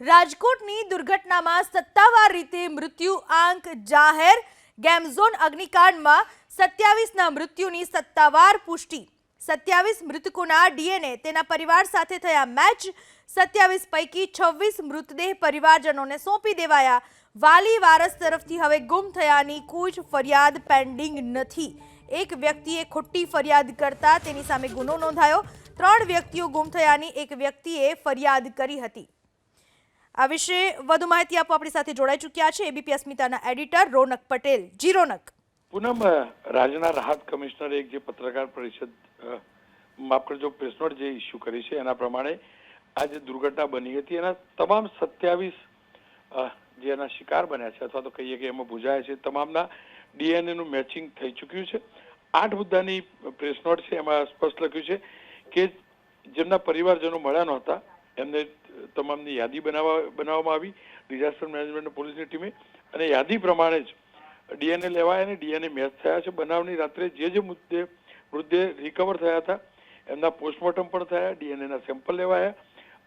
રાજકોટની દુર્ઘટનામાં સત્તાવાર રીતે મૃત્યુ આંક જાહેર. ગેમઝોન અગ્નિકાંડમાં સત્યાવીસના મૃત્યુની સત્તાવાર પુષ્ટિ. સત્યાવીસ મૃતકોના ડીએનએ તેના પરિવાર સાથે થયા મેચ. સત્યાવીસ પૈકી છવ્વીસ મૃતદેહ પરિવારજનોને સોંપી દેવાયા. વાલી વારસ તરફથી હવે ગુમ થયાની કોઈ જ ફરિયાદ પેન્ડિંગ નથી. એક વ્યક્તિએ ખોટી ફરિયાદ કરતા તેની સામે ગુનો નોંધાયો. ત્રણ વ્યક્તિઓ ગુમ થયાની એક વ્યક્તિએ ફરિયાદ કરી હતી. આ વિશે વધુ માહિતી આપવા આપણી સાથે જોડાઈ ચૂક્યા છે એબીપી અસ્મિતાના એડિટર રોનક પટેલ. જી, રોનક. પૂનમ રાજ્યના રાહત કમિશનરે એક જે પત્રકાર પરિષદ માફ કરજો, પ્રેસ નોટ જે ઇસ્યુ કરી છે, એના પ્રમાણે આ જે દુર્ઘટના બની હતી, એના તમામ સત્યાવીસ જે એના શિકાર બન્યા છે, અથવા તો કહીએ કે એમાં ભુજાયા છે, તમામના ડીએનએ નું મેચિંગ થઈ ચૂક્યું છે. આઠ મુદ્દાની પ્રેસ નોટ છે, એમાં સ્પષ્ટ લખ્યું છે કે જેમના પરિવારજનો મળ્યા નહોતા, એમને તમામની યાદી બનાવવા બનાવવામાં આવી. ડિઝાસ્ટર મેનેજમેન્ટ પોલીસની ટીમે અને યાદી પ્રમાણે જ ડીએનએ લેવાયા અને ડીએનએ મેચ થયા છે. બનાવની રાત્રે જે જે મુદ્દે મૃતદેહ રિકવર થયા હતા, એમના પોસ્ટમોર્ટમ પણ થયા, ડીએનએના સેમ્પલ લેવાયા.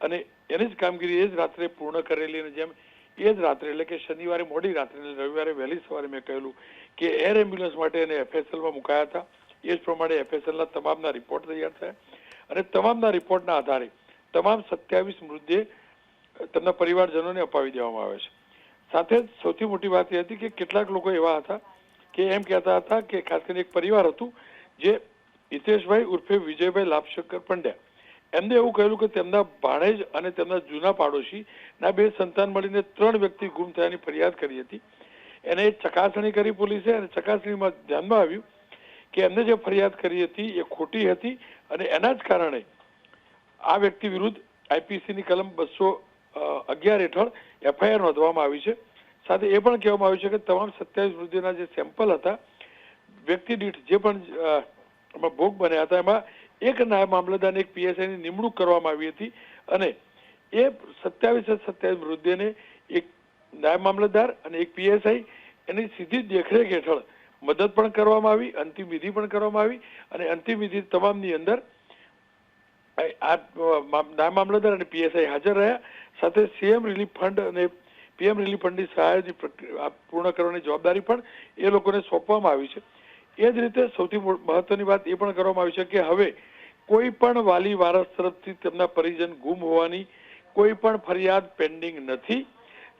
અને એની જ કામગીરી એ જ રાત્રે પૂર્ણ કરેલી અને જેમ એ જ રાત્રે એટલે કે શનિવારે, મોડી રાત્રે રવિવારે વહેલી સવારે મેં કહેલું કે એર એમ્બ્યુલન્સ માટે એને એફએસએલમાં મુકાયા હતા. એ જ પ્રમાણે એફએસએલના તમામના રિપોર્ટ તૈયાર થયા. અને તમામના રિપોર્ટના આધારે તમામ સત્યાવીસ મૃતદેહ તેમના પરિવારજનોને અપાવી દેવામાં આવે છે. સાથે જ સૌથી મોટી વાત એ હતી કે કેટલાક લોકો એવા હતા કે એમ કહેતા હતા કે ખાસ કરીને એક પરિવાર હતું જે હિતેશભાઈ ઉર્ફે વિજયભાઈ લાભશંકર પંડ્યા. એમને એવું કહેલું કે તેમના ભાણેજ અને તેમના જૂના પાડોશી ના બે સંતાન મળીને ત્રણ વ્યક્તિ ગુમ થયાની ફરિયાદ કરી હતી. એને ચકાસણી કરી પોલીસે અને ચકાસણીમાં ધ્યાનમાં આવ્યું કે એમને જે ફરિયાદ કરી હતી એ ખોટી હતી અને એના જ કારણે આ વ્યક્તિ વિરુદ્ધ આઈપીસીની કલમ બસો અગિયાર હેઠળ એફઆઈઆર નોંધવામાં આવી છે. સાથે એ પણ કહેવામાં આવ્યું છે કે તમામ સત્યાવીસ મૃત્યુના જે સેમ્પલ હતા, વ્યક્તિ દીઠ જે પણ ભોગ બન્યા હતા, એમાં એક નાયબ મામલતદાર એક પીએસઆઈની નિમણૂક કરવામાં આવી હતી અને એ સત્યાવીસ સત્યાવીસ મૃતદેહને એક નાયબ મામલતદાર અને એક પીએસઆઈ એની સીધી દેખરેખ હેઠળ મદદ પણ કરવામાં આવી, અંતિમ વિધિ પણ કરવામાં આવી અને અંતિમ વિધિ તમામની અંદર આ મામલતદાર અને પીએસઆઈ હાજર રહ્યા. સાથે સીએમ રિલીફ ફંડ અને પીએમ રિલીફ ફંડની સહાયની પ્રક્રિ- આ પૂર્ણ કરવાની જવાબદારી પણ એ લોકોને સોંપવામાં આવી છે. એ જ રીતે સૌથી મહત્વની વાત એ પણ કરવામાં આવી છે કે હવે કોઈ પણ વાલી વારસ તરફથી તેમના પરિજન ગુમ હોવાની કોઈ પણ ફરિયાદ પેન્ડિંગ નથી.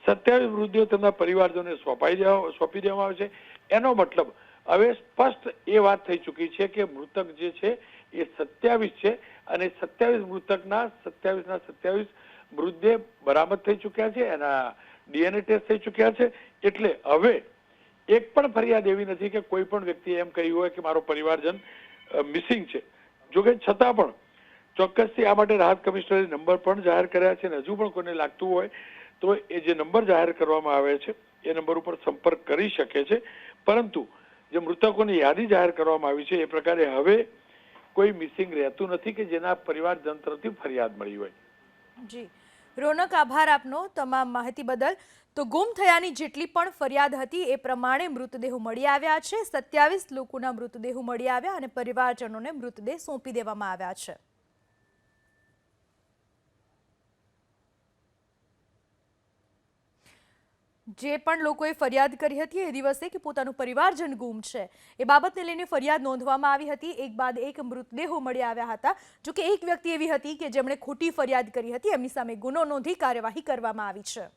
સત્યાવીસ વૃદ્ધિઓ તેમના પરિવારજનોને સોંપાઈ દેવા, સોંપી દેવામાં આવે છે. એનો મતલબ હવે સ્પષ્ટ એ વાત થઈ ચૂકી છે કે મૃતક જે છે એ સત્યાવીસ છે અને સત્યાવીસ મૃતકના સત્યાવીસના સત્યાવીસ મૃતદેહ બરામદ થઈ ચૂક્યા છે, એના ડીએનએ ટેસ્ટ થઈ ચૂક્યા છે. એટલે હવે એક પણ ફરિયાદ એવી નથી કે કોઈ પણ વ્યક્તિ એમ કહ્યું હોય કે મારો પરિવારજન મિસિંગ છે. જોકે છતાં પણ ચોક્કસથી આ માટે રાહત કમિશનરે નંબર પણ જાહેર કર્યા છે અને હજુ પણ કોઈને લાગતું હોય તો એ જે નંબર જાહેર કરવામાં આવે છે, એ નંબર ઉપર સંપર્ક કરી શકે છે. પરંતુ જે મૃતકોની યાદી જાહેર કરવામાં આવી છે, એ પ્રકારે હવે કોઈ મિસિંગ રહેતું નથી કે જેના પરિવારજન તરફથી ફરિયાદ મળી હોય. જી. રોનક, આભાર આપનો તમામ માહિતી બદલ. તો ગુમ થયાની જેટલી પણ ફરિયાદ હતી એ પ્રમાણે મૃતદેહો મળી આવ્યા છે. સત્યાવીસ લોકોના મૃતદેહો મળી આવ્યા અને પરિવારજનોને મૃતદેહ સોંપી દેવામાં આવ્યા છે. જે પણ લોકોએ ફરિયાદ કરી હતી એ દિવસે કે પોતાનું પરિવારજન ગુમ છે. એ બાબતને લઈને ફરિયાદ નોંધવામાં આવી હતી. એક બાદ એક મૃતદેહો મળી આવ્યા હતા. જો કે એક વ્યક્તિ એવી હતી કે જેમણે ખોટી ફરિયાદ કરી હતી. એમની સામે ગુનો નોંધી કાર્યવાહી કરવામાં આવી છે.